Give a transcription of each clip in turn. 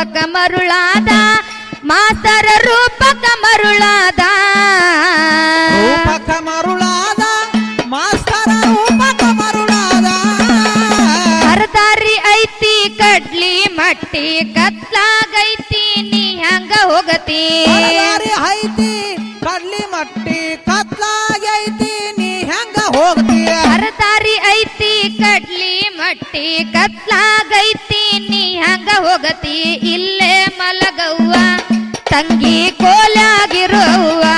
ರೂಪಕ ಮರುಳಾದ ಮಾಸ್ತರ ರೂಪಕ ಮರುಳಾದ. ರೂಪಕ ಮರುಳಾದ ಮಾಸ್ತರ ರೂಪಕ ಮರುಳಾದ. ಹರದಾರಿ ಐತಿ ಕಡ್ಲಿ ಮಟ್ಟಿ ಕತ್ಲಾಗೈತಿ ನೀ ಹಂಗ ಹೋಗತಿ. ಹರದಾರಿ ಐತಿ ಕಡ್ಲಿ ಮಟ್ಟಿ ಕತ್ಲಾಗೈತಿ ನೀ ಹೆಂಗ ಹೋಗತಿ. ಹರದಾರಿ ಐತಿ ಕಡ್ಲಿ ಮಟ್ಟಿ ಕತ್ಲಾಗೈತಿ ನೀ ಹೋಗತಿ ಇಲ್ಲೇ ಮಲಗವ್ವ. ತಂಗಿ ಕೋಲಾಗಿರುವ್ವ.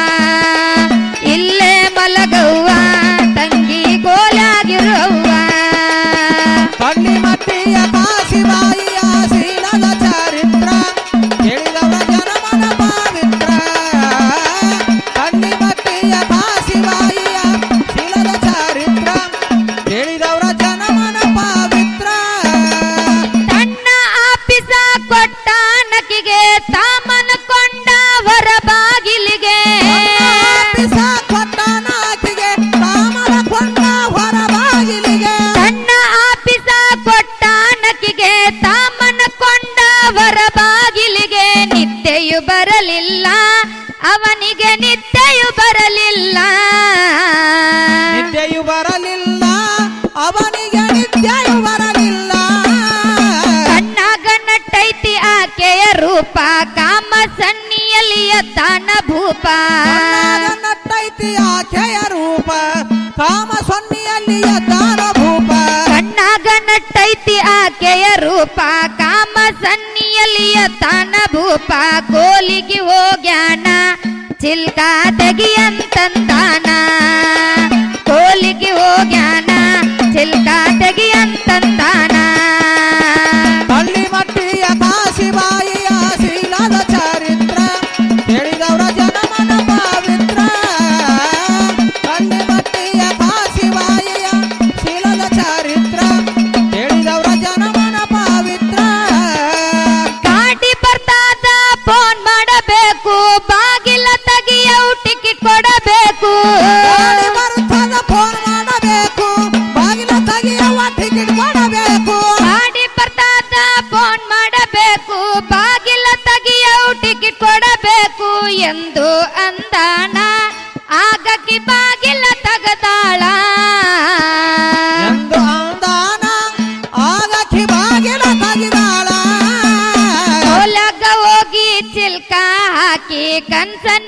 ಬರಲಿಲ್ಲ ಅವನಿಗೆ ನಿತ್ಯೆಯು ಬರಲಿಲ್ಲ. ನಿತ್ಯಯು ಬರಲಿಲ್ಲ ಅವನಿಗೆ ನಿತ್ಯಯು ಬರಲಿಲ್ಲ. ಕಣ್ಣಾಗ ನಟ್ಟೈತಿ ಆಕೆಯ ರೂಪ ಕಾಮ ಸನ್ನಿಯಲಿಯ ತಾನ ಭೂಪ ಕಣ್ಣಾಗ ನಟ್ಟೈತಿ ಆಕೆಯ ರೂಪ ಕಾಮ ಸೊನ್ನಿಯಲ್ಲಿಯ ದಾನ ಭೂಪ ಕಣ್ಣಾಗ ನಟ್ಟೈತಿ ಆಕೆಯ ರೂಪ. ಕಾಮ ಸನ್ನಿಯಲಿಯ ತಾನ ಭೂಪ ಕೋಲಿಗೆ ಹೋಗ್ಯಾನ. ಚಿಲ್ಕ ತೆಗಿಯಂತಂದಾನ.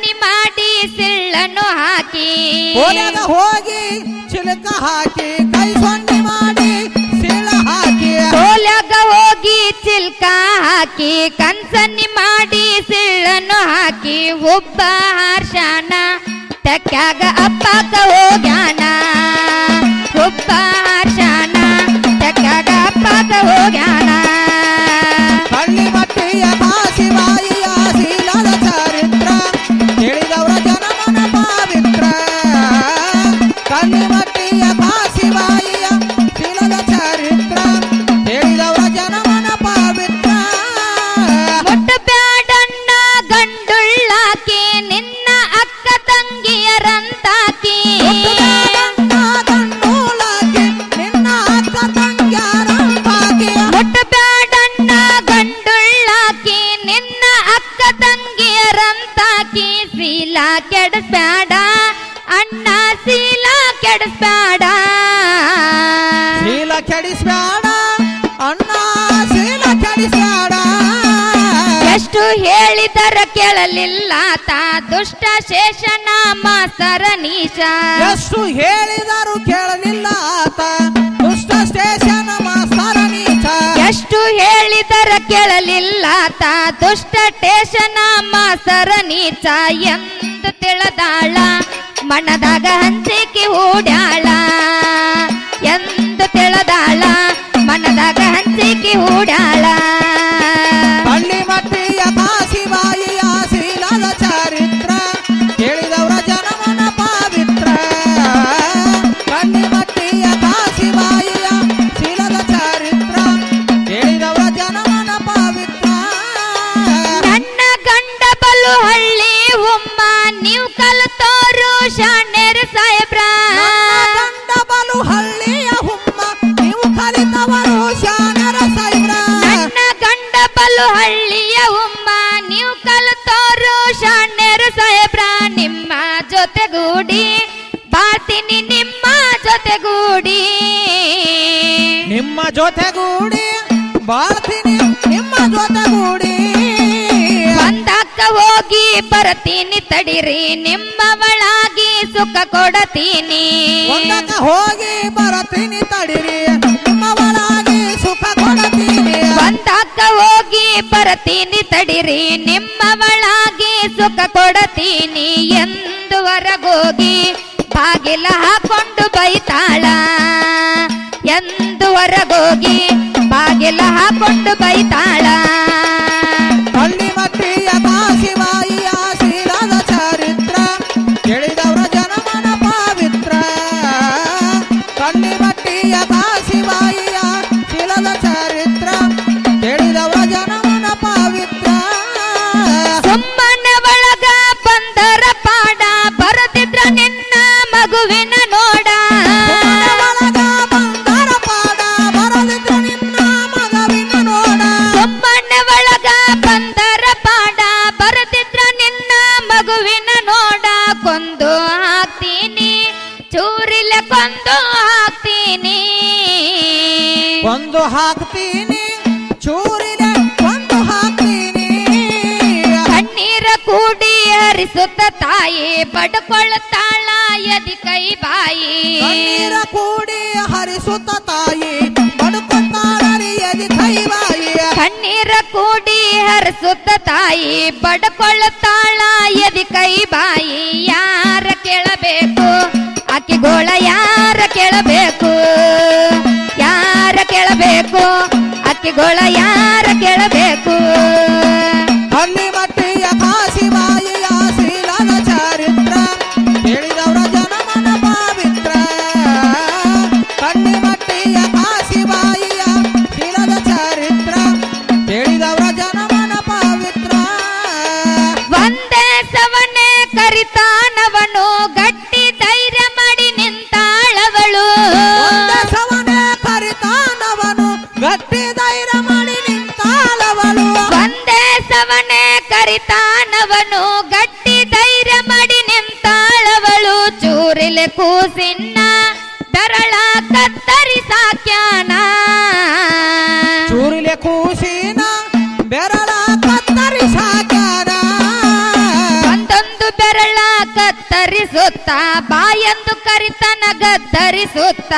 ಕನ್ಸನ್ನಿ ಮಾಡಿ ಸಿಳ್ಳನ್ನು ಹಾಕಿ ಹೊಲಗ ಹೋಗಿ ಚಿಲಕ ಹಾಕಿ ಕೈ ಸೊನ್ನೆ ಮಾಡಿ ಸೀಳ ಹಾಕಿ ಹೊಲಗ ಹೋಗಿ ಚಿಲ್ಕ ಹಾಕಿ ಕನ್ಸನ್ನಿ ಮಾಡಿ ಸಿಳ್ಳನ್ನು ಹಾಕಿ ಒಬ್ಬ ಹರ್ಷಾನ ತೆಕ್ಕಾಗ ಅಪ್ಪಕ ಹೋಗ್ಯಾನ ಒಬ್ಬ ಹರ್ಷಾನ ತೆಕ್ಕಾಗ ಅಪ್ಪಕ ಹೋಗ್ಯಾನ ಕೆಡಸ್ಬ್ಯಾಡ ಅಣ್ಣ ಶೀಲ ಕೆಡಿಸ್ಬೇಡ. ಶೀಲ ಕೆಡಿಸ್ಬೇಡ ಅಣ್ಣ ಶೀಲ ಕೆಡಿಸ್ಬೇಡ. ಎಷ್ಟು ಹೇಳಿದರ ಕೇಳಲಿಲ್ಲ ತಾ ದುಷ್ಟ ಶೇಷನ ಮಾಸ್ತರ ನೀಶ. ಎಷ್ಟು ಹೇಳಿದರು ಕೇಳಲಿಲ್ಲ ಆತ ದುಷ್ಟ ಸ್ಟೇಷನ್ ಮಾಸ್ತರ ನೀಚ ಎಷ್ಟು ಹೇಳಿದರ ಕೇಳಲಿಲ್ಲ ತಾ ದುಷ್ಟ ಟೇಷನ ಮಾಸರ ನೀಚ ಎಂದು ತಿಳದಾಳ. ಮನದಾಗ ಹಂಚಿಕೆ ಹೂಡ್ಯಾಳ. ಬಲು ಹಳ್ಳಿಯ ಉಮ್ಮ ನೀವು ಕಲಿತೋರು ಶಾಣ್ಯರು ಸಾಹೇಬ್ರ ನಿಮ್ಮ ಜೊತೆಗೂಡಿ ಬಾಳ್ತೀನಿ ನಿಮ್ಮ ಜೊತೆಗೂಡಿ. ನಿಮ್ಮ ಜೊತೆಗೂಡಿ ಬಾಳ್ತೀನಿ ನಿಮ್ಮ ಜೊತೆಗೂಡಿ. ಅಂದಕ್ಕ ಹೋಗಿ ಬರ್ತೀನಿ ತಡಿರಿ ನಿಮ್ಮವಳಾಗಿ ಸುಖ ಕೊಡತೀನಿ. ಒಂದಕ್ಕ ಹೋಗಿ ಬರತೀನಿ ತಡಿರಿ ನಿಮ್ಮವಳಾಗಿ ಸುಖ ಕೊಡತೀನಿ. ಬಂದಕ್ಕ ಹೋಗಿ ಬರ್ತೀನಿ ತಡಿರಿ, ನಿಮ್ಮವಳಾಗಿ ಸುಖ ಕೊಡತೀನಿ ಎಂದು ಹೊರಗೋಗಿ, ಬಾಗಿಲ ಹಾಕೊಂಡು ಬೈತಾಳ ಎಂದು ಹೊರಗೋಗಿ, ಬಾಗಿಲ ಹಾಕೊಂಡು ಬೈತಾಳ. ಚರಿತ್ರ ಪವಿತ್ರ. ಚೂರಿಲ ಕೊಂದು ಹಾಕ್ತೀನಿ. ಒಂದು ಹಾಕ್ತೀನಿ ಚೂರಿನ ಕೊಂದು ಹಾಕ್ತೀನಿ. ಕಣ್ಣೀರ ಕೂಡಿ ಹರಿಸುತ್ತ ತಾಯಿ ಪಡ್ಕೊಳ್ತಾಳ ಎದಿ ಕೈ ಬಾಯಿ. ಕಣ್ಣೀರ ಕೂಡಿ ಹರಿಸುತ್ತ ತಾಯಿ ಕೈ ಬಾಯಿ. ಕಣ್ಣೀರ ಕೂಡಿ ಹರಿಸುತ್ತ ತಾಯಿ ಪಡ್ಕೊಳ್ತಾಳ ಎದಿ ಕೈ ಬಾಯಿ. ಯಾರ ಕೇಳಬೇಕು? ಆಕಿಗೋಳ ಯಾರ ಕೇಳಬೇಕು? ಯಾರ ಕೇಳಬೇಕು? ಆಕಿಗೋಳ ಯಾರ ಕೇಳಬೇಕು? ಕರಿತಾನವನು ಗಟ್ಟಿ ಧೈರ್ಯ ಮಾಡಿ ನಿಂತಾಳವಳು. ಚೂರಿಲೆ ಕೂಸಿನ್ನ ಬೆರಳ ಕತ್ತರಿ ಸಾಕ್ಯಾನ. ಚೂರಿಲೆ ಕೂಸಿನ ಬೆರಳ ಕತ್ತರಿ ಸಾಕ್ಯಾನ. ಒಂದೊಂದು ಬೆರಳ ಕತ್ತರಿಸುತ್ತ ಬಾಯಂದು ಕರಿತನ ಗದ್ದರಿಸುತ್ತ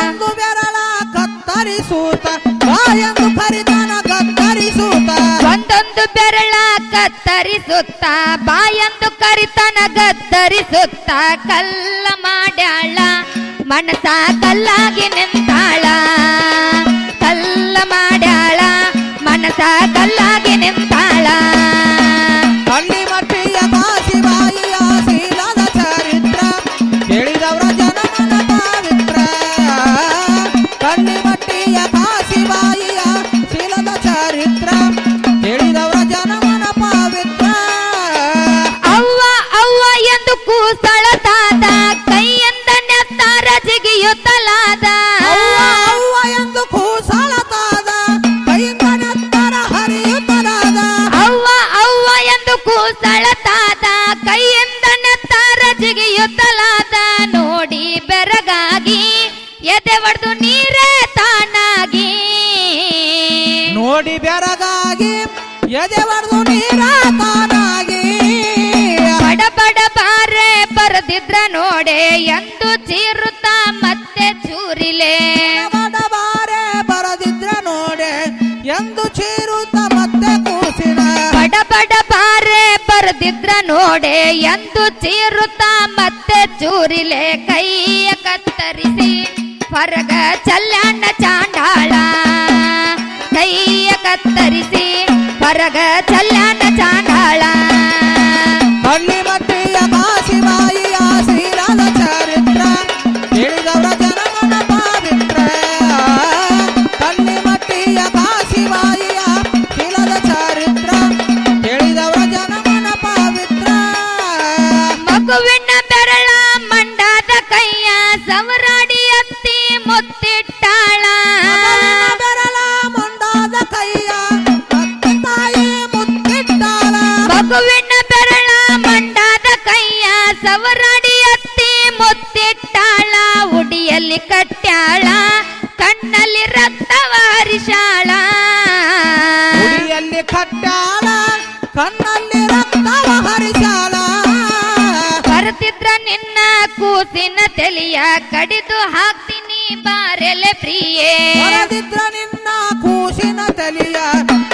ಒಂದು ಬೆರಳ ಕತ್ತರಿಸುತ್ತ ಬಾಯಂದು ಕರಿತನ ಕತ್ತರಿಸೂತ ಒಂದೊಂದು ಬೆರಳ ಕತ್ತರಿಸುತ್ತ ಬಾಯಂದು ಕರಿತನ ಗತ್ತರಿಸುತ್ತ ಕಲ್ಲ ಮಾಡ್ಯಾಳ ಮನಸ ಕಲ್ಲಾಗಿ ನಿಂತಾಳ. ಕಲ್ಲ ಮಾಡ್ಯಾಳ ಮನಸ ಕಲ್ಲಾಗಿ ನಿಂತಾಳ. ನೋಡಿ ಬೆರಗಾಗಿ ಎದೆ ಒಡೆದು ನೀರಾಗಿ ಬಡ ಬಡ ಬಾರೆ ಬರದಿದ್ರ ನೋಡೆ ಎಂದು ಚೀರುತ್ತ ಮತ್ತೆ ಚೂರಿಲೆ. ಬಡಬಾರೆ ಬರದಿದ್ರ ನೋಡೆ ಎಂದು ಚೀರುತ್ತ ಮತ್ತೆ ಕೂಸಿನ ಬಡ ಬಡ ಬಾರೆ ಬರದಿದ್ರ ನೋಡೆ ಎಂದು ಚೀರುತ್ತ ಮತ್ತೆ ಚೂರಿಲೆ. ಕೈಯ ಕತ್ತರಿಸಿ ಹೊರಗ ಚಲ್ಲಣ್ಣ ಕೈಯ ಕತ್ತರಿಸಿ ಹೊರಗ ಚಲ್ಲಾಟ ಚಾಂಡಾಳ. ಕಡಿದು ಹಾಕ್ತೀನಿ ಬಾರೆಲೆ ಪ್ರಿಯೇ ಬರದಿದ್ರ ನಿನ್ನ ಕೂಸಿನ ತಲಿಯ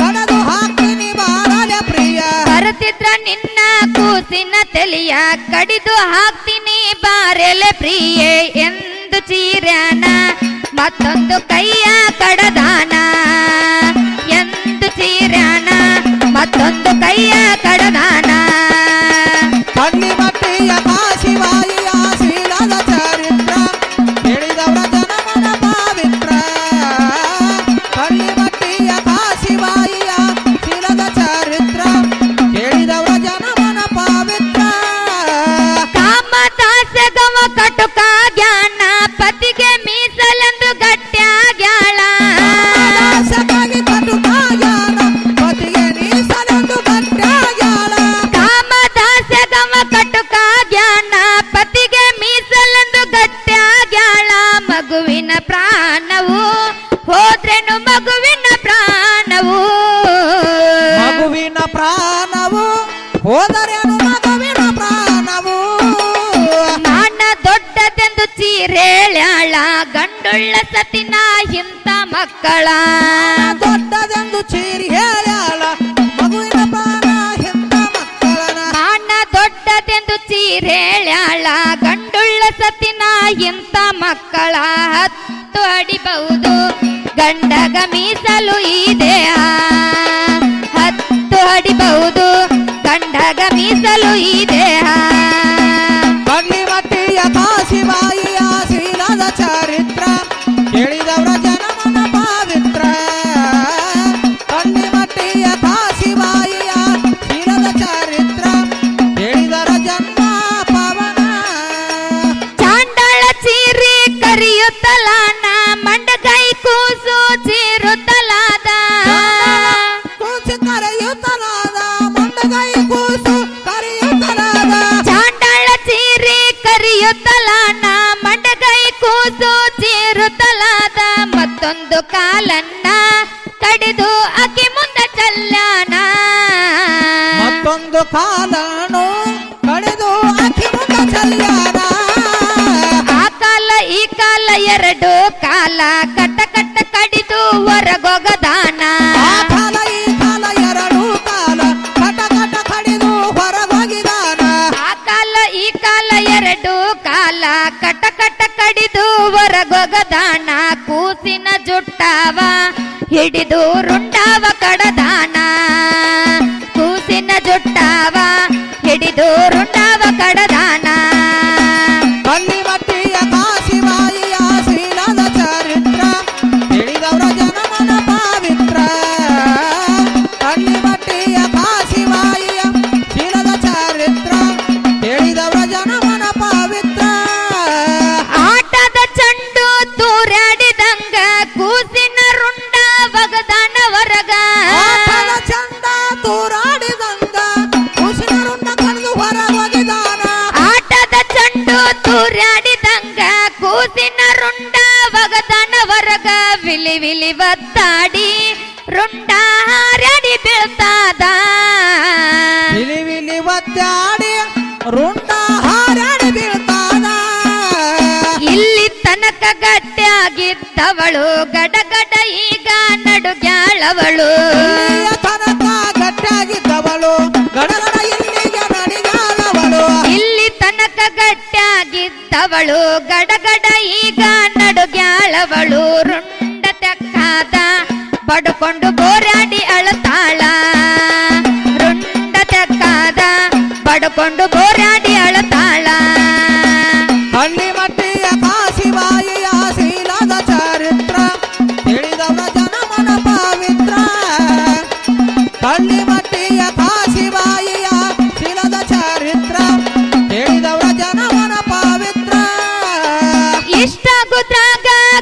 ಕಡದು ಹಾಕ್ತೀನಿ ಬಾರಲೆ ಪ್ರಿಯ ಬರದಿದ್ರ ನಿನ್ನ ಕೂಸಿನ ತಲಿಯ ಕಡಿದು ಹಾಕ್ತೀನಿ ಬಾರೆಲೆ ಪ್ರಿಯೇ ಎಂದು ಚೀರಣ ಮತ್ತೊಂದು ಕೈಯ ಕಡದಾನ ಎಂದು ಚೀರಣ ಮತ್ತೊಂದು ಕೈಯ ಕಡದಾನ ಮಕ್ಕಳ ದೊಡ್ಡದೆಂದು ಚೀರಿ ಹೇಳ್ಯಾಳ. ಮಗುವಿನ ಪ್ರಾಣ ಹೆತ್ತ ಮಕ್ಕಳ ಅಣ್ಣ ದೊಡ್ಡದೆಂದು ಚೀರಿ ಹೇಳ್ಯಾಳ. ಗಂಡುಳ್ಳ ಸತಿನ ಇಂತ ಮಕ್ಕಳ ಹತ್ತು ಅಡಿಬಹುದು ಗಂಡಗ ಮೀಸಲು ಇದೆ ಹತ್ತು ಅಡಿಬಹುದು ಗಂಡಗ ಮೀಸಲು ಇದೆ. ಕಾಲನ್ನ ತಡೆದು ಅಕಿ ಮುಂದ ಚಲ್ಯಾನ. ಮತ್ತೊಂದು ಕಾಲ ಹಿಡಿದು ರುಂಡಾವ ಕಡದಾನ ಕೂಸಿನ ಜುಟ್ಟಾವ ಹಿಡಿದು ರುಂಡಾವ ಕಡದಾನ ಚರಿತ್ರ ಪವಿತ್ರ ತನತಾಗಿದ್ದವಳು ಗಡಗಡ ಈಗ ನಡುಗ್ಯಾಳವಳು. ತನತ ಗಟ್ಟಾಗಿದ್ದವಳು ಗಡಗಡ ಇಲ್ಲಿಗೆ ನಡಿಗಾಳವಳು ಇಲ್ಲಿ ತನಕ ಗಟ್ಟಾಗಿದ್ದವಳು ಗಡಗಡ ಈಗ ನಡುಗ್ಯಾಳವಳು. ರುಂಡ ತೆಕ್ಕಾದ ಪಡ್ಕೊಂಡು ಬೋರಾಡಿ ಅಳತಾಳ ರುಂಡ ತೆಕ್ಕಾದ ಪಡ್ಕೊಂಡು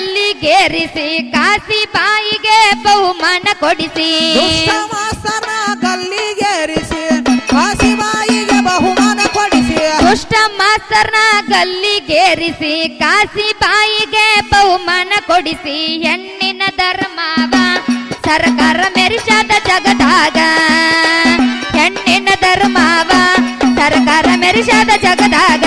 ಗಲ್ಲಿಗೇರಿಸಿ ಕಾಸಿ ಬಾಯಿಗೆ ಬಹುಮಾನ ಕೊಡಿಸಿ. ದುಷ್ಟ ಗಲ್ಲಿಗೇರಿಸಿ ಕಾಸಿ ಕಾಸಿಬಾಯಿಗೆ ಬಹುಮಾನ ಕೊಡಿಸಿ. ದುಷ್ಟ ಮಾಸ್ತರ್ನ ಗಲ್ಲಿಗೇರಿಸಿ ಕಾಸಿ ಬಾಯಿಗೆ ಬಹುಮಾನ ಕೊಡಿಸಿ. ಹೆಣ್ಣಿನ ಧರ್ಮವ ಸರ್ಕಾರ ಮೆರಿಸಾದ ಜಗದಾಗ. ಹೆಣ್ಣಿನ ಧರ್ಮವ ಸರ್ಕಾರ ಮೆರಿಸಾದ ಜಗದಾಗ.